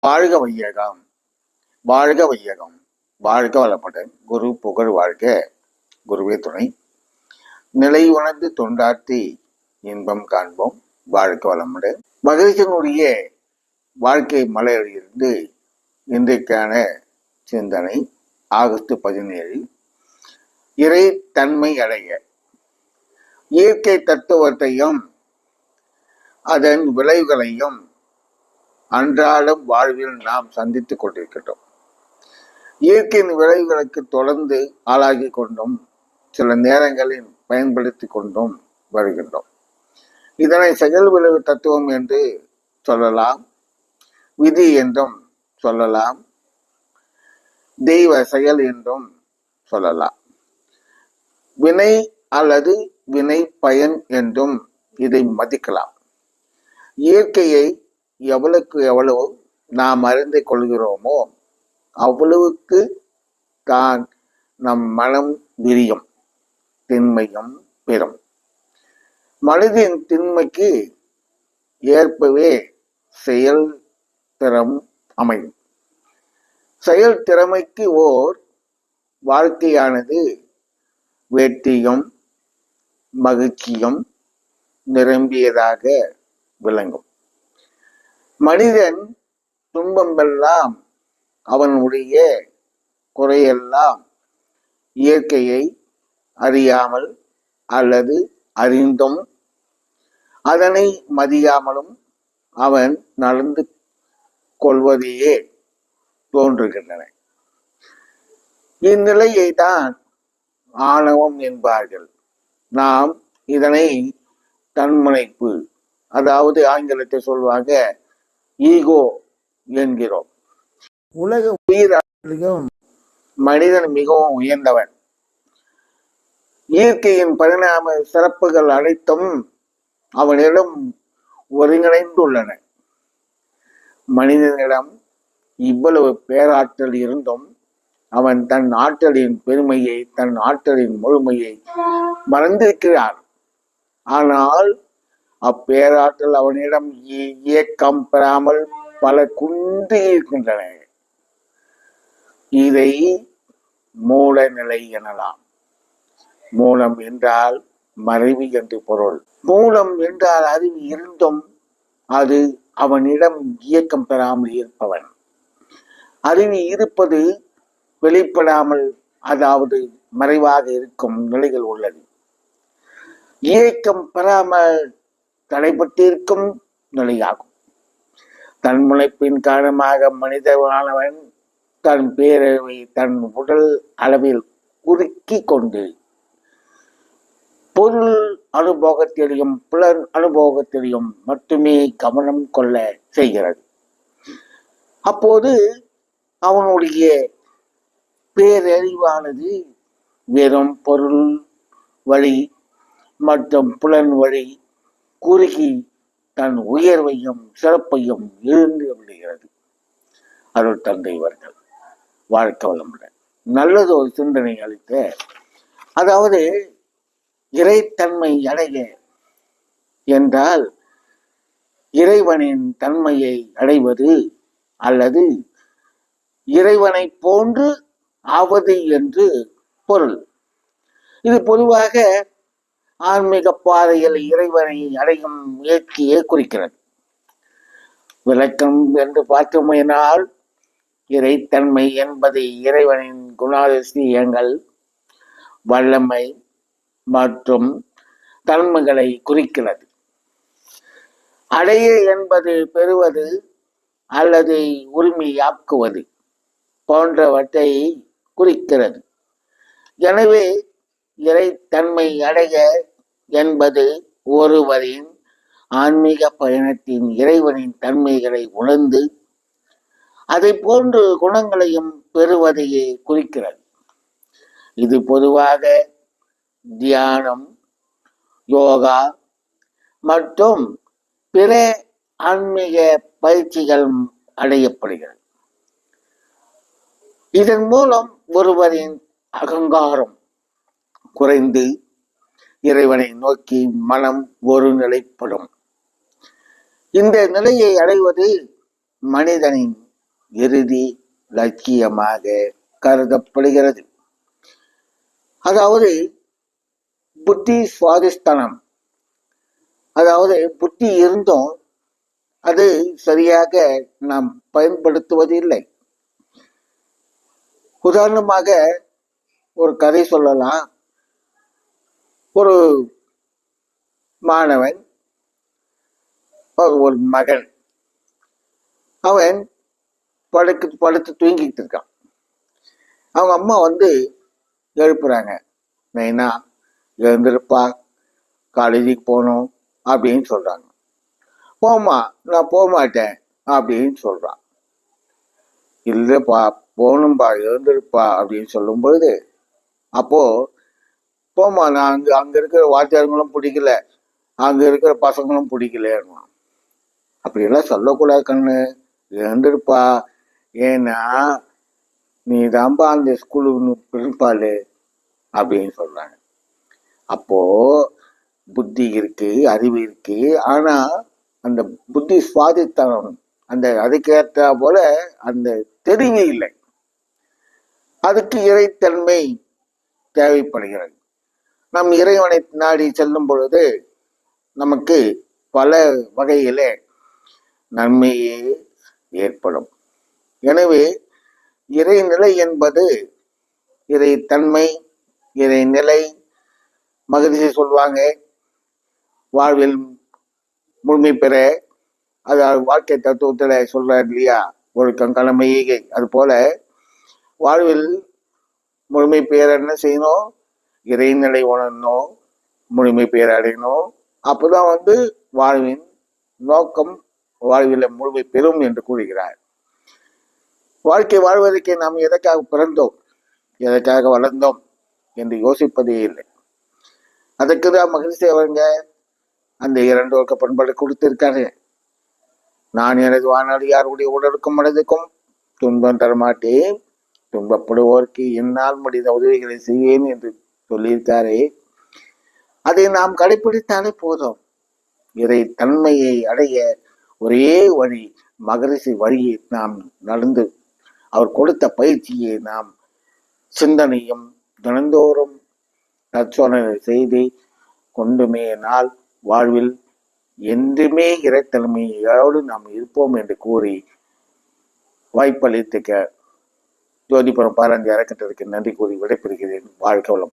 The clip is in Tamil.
வாழ்க வையகம். வாழ்க வையகம். வாழ்க வளப்படன் குரு புகழ் வாழ்க. குருவே துணை. நிலை உணர்ந்து தொண்டாற்றி இன்பம் காண்போம். வாழ்க வளமுடன். மகிழ்ச்சியனுடைய வாழ்க்கை மலையிலிருந்து இன்றைக்கான சிந்தனை ஆகஸ்ட் பதினேழு இறை தன்மை அடைய. இயற்கை தத்துவத்தையும் அதன் விளைவுகளையும் அன்றாடம் வாழ்வில் நாம் சந்தித்துக் கொண்டிருக்கிறோம் இயற்கையின் விளைவுகளுக்கு தொடர்ந்து ஆளாகி கொண்டும் சில நேரங்களில் பயன்படுத்தி கொண்டும் வருகின்றோம். இதனை செயல் விளைவு தத்துவம் என்று சொல்லலாம் விதி என்றும் சொல்லலாம் தெய்வ செயல் என்றும் சொல்லலாம். வினை அல்லது வினை பயன் என்றும் இதை மதிக்கலாம். இயற்கையை எவ்வளவுக்கு எவ்வளவு நாம் அறிந்து கொள்கிறோமோ அவ்வளவுக்கு தான் நம் மனம் விரியும் திண்மையும் பெறும். மனிதன் திண்மைக்கு ஏற்பவே செயல் திறம் அமையும். செயல் திறமைக்கு ஓர் வாழ்க்கையானது வெற்றியும் மகிழ்ச்சியும் நிரம்பியதாக விளங்கும். மனிதன் துன்பமெல்லாம் அவனுடைய குறையெல்லாம் இயற்கையை அறியாமல் அல்லது அறிந்தும் அதனை மதியாமலும் அவன் நடந்து கொள்வதையே தோன்றுகின்றன. இந்நிலையை தான் ஆணவம் என்பார்கள். நாம் இதனை தன்முனைப்பு அதாவது ஆங்கிலத்தை சொல்வாங்க ஈகோ என்கிறோம். உலக உயிர் மனிதன் மிகவும் உயர்ந்தவன். இயற்கையின் பரிணாம சிறப்புகள் அனைத்தும் அவனிடம் ஒருங்கிணைந்துள்ளன. மனிதனிடம் இவ்வளவு பேராற்றல் இருந்தும் அவன் தன் ஆற்றலின் பெருமையை தன் ஆற்றலின் முழுமையை மறந்திருக்கிறான். ஆனால் அப்பேராற்றல் அவனிடம் இயக்கம் பெறாமல் பல குன்றி இருக்கின்றன. இதை மூல நிலை எனலாம். மூலம் என்றால் மறைவு என்று பொருள். மூலம் என்றால் அறிவு இருந்தும் அது அவனிடம் இயக்கம் பெறாமல் இருப்பவன். அறிவு இருப்பது வெளிப்படாமல் அதாவது மறைவாக இருக்கும் நிலைகள் உள்ளது. இயக்கம் பெறாமல் தடைப்பட்டிருக்கும் நிலையாகும். தன் முனைப்பின் காரணமாக மனிதனானவன் தன் பேரவை தன் உடல் அளவில் குறுக்கி கொண்டு பொருள் அனுபவத்திலையும் புலன் அனுபவத்திலையும் மட்டுமே கவனம் கொள்ள செய்கிறது. அப்போது அவனுடைய பேரறிவானது வெறும் பொருள் வழி மற்றும் புலன் வழி குறுகி தன் உயர்வையும் சிறப்பையும் இழந்து விடுகிறது. அருள் தந்தை இவர்கள் வாழ்க்க வளமுடன். நல்லது ஒரு சிந்தனை அளித்த அதாவது இறைத்தன்மை அடைய என்றால் இறைவனின் தன்மையை அடைவது அல்லது இறைவனை போன்று ஆவது என்று பொருள். இது பொதுவாக ஆன்மீக பாதையில் இறைவனை அடையும் முயற்சியை குறிக்கிறது. விளக்கம் என்று பார்த்தோமேனால் இறைத்தன்மை என்பது இறைவனின் குணாதிசயங்கள் வல்லமை மற்றும் தன்மைகளை குறிக்கிறது. அடைய என்பது பெறுவது அல்லது உரிமையாக்குவது போன்றவற்றை குறிக்கிறது. எனவே இறைத்தன்மை அடைய என்பது ஒருவரின் ஆன்மீக பயணத்தின் இறைவனின் தன்மைகளை உணர்ந்து அதை போன்று குணங்களையும் பெறுவதையே குறிக்கிறது. இது பொதுவாக தியானம் யோகா மற்றும் பிற ஆன்மீக பயிற்சிகள் அடையப்படுகிறது. இதன் மூலம் ஒருவரின் அகங்காரம் குறைந்து இறைவனை நோக்கி மனம் ஒரு நிலைப்படும் இந்த நிலையை அடைவது மனிதனின் இறுதி லட்சியமாக கருதப்படுகிறது. அதாவது புத்தி சுவாதிஸ்தானம் அதாவது புத்தி இருந்தும் அது சரியாக நாம் பயன்படுத்துவது இல்லை உதாரணமாக ஒரு கதை சொல்லலாம். ஒரு மாணவன் ஒரு- மகன். அவன் படுக்கு படுத்து தூங்கிக்கிட்டு இருக்கான். அவங்க அம்மா வந்து எழுப்புறாங்க. மெயினா எழுந்திருப்பா காலேஜுக்கு போகணும் அப்படின்னு சொல்றாங்க. போமா நான் போக மாட்டேன் அப்படின்னு சொல்றான். இல்லைப்பா போகணும்பா எழுந்திருப்பா அப்படின்னு சொல்லும்பொழுது அப்போது போமா நான் அங்க அங்க இருக்கிற வாத்தியாரங்களும் பிடிக்கல. அங்க இருக்கிற பசங்களும் பிடிக்கலன்னு அப்படியெல்லாம் சொல்லக்கூடாது கண்ணு. இருந்துருப்பா ஏன்னா நீ தான்ப்பா அந்த ஸ்கூலு பிரின்பாலு அப்படின்னு சொல்றாங்க. அப்போ புத்தி இருக்கு அறிவு இருக்கு. ஆனா அந்த புத்தி சுவாதித்தனம் அந்த அதுக்கேற்ற போல அந்த தெரிவு இல்லை. அதுக்கு இறைத்தன்மை தேவைப்படுகிறது. நம் இறைவனை நாடி செல்லும் பொழுது நமக்கு பல வகையிலே நன்மையே ஏற்படும். எனவே இறைநிலை என்பது இறை தன்மை இறைநிலை மகிழ்ச்சி சொல்லுவாங்க வாழ்வில் முழுமை பெற அது வாழ்க்கை தத்துவத்தில் சொல்கிறார் இல்லையா ஒழுக்கம் கடமை அது போல வாழ்வில் முழுமை பெற என்ன செய்யணும்? இறைநிலை உணரணும் முழுமை பெயர் அடையணும் அப்போதான் வந்து வாழ்வின் நோக்கம் வாழ்வில் முழுமை பெறும் என்று கூறுகிறார். வாழ்க்கை வாழ்வதற்கு நாம் எதற்காக பிறந்தோம் எதற்காக வளர்ந்தோம் என்று யோசிப்பதே இல்லை. அதற்கு தான் மகிழ்ச்சி அவங்க அந்த இரண்டு ஒர்க்க பண்பாடு கொடுத்திருக்காரு. நான் எனது வானாடி யாருடைய உடலுக்கும் மனதுக்கும் துன்பம் தரமாட்டேன். துன்பப்படுவோருக்கு என்னால் முடிந்த உதவிகளை செய்வேன் என்று சொல்லியிருக்காரே. அதை நாம் கடைபிடித்தாலே போதும். இறை தன்மையை அடைய ஒரே வழி மகரிஷி வழியை நாம் நடந்து அவர் கொடுத்த பயிற்சியை நாம் சிந்தனையும் தினந்தோறும் தற்சோதனை செய்து கொண்டுமே நாள் வாழ்வில் என்றுமே இறைத்தன்மையோடு நாம் இருப்போம் என்று கூறி வாய்ப்பளித்துக்க ஜோதிபுரம் பாரஞ்சி அறக்கட்டளைக்கு நன்றி கூறி விடைபெறுகிறேன். வாழ்க்கை வளம்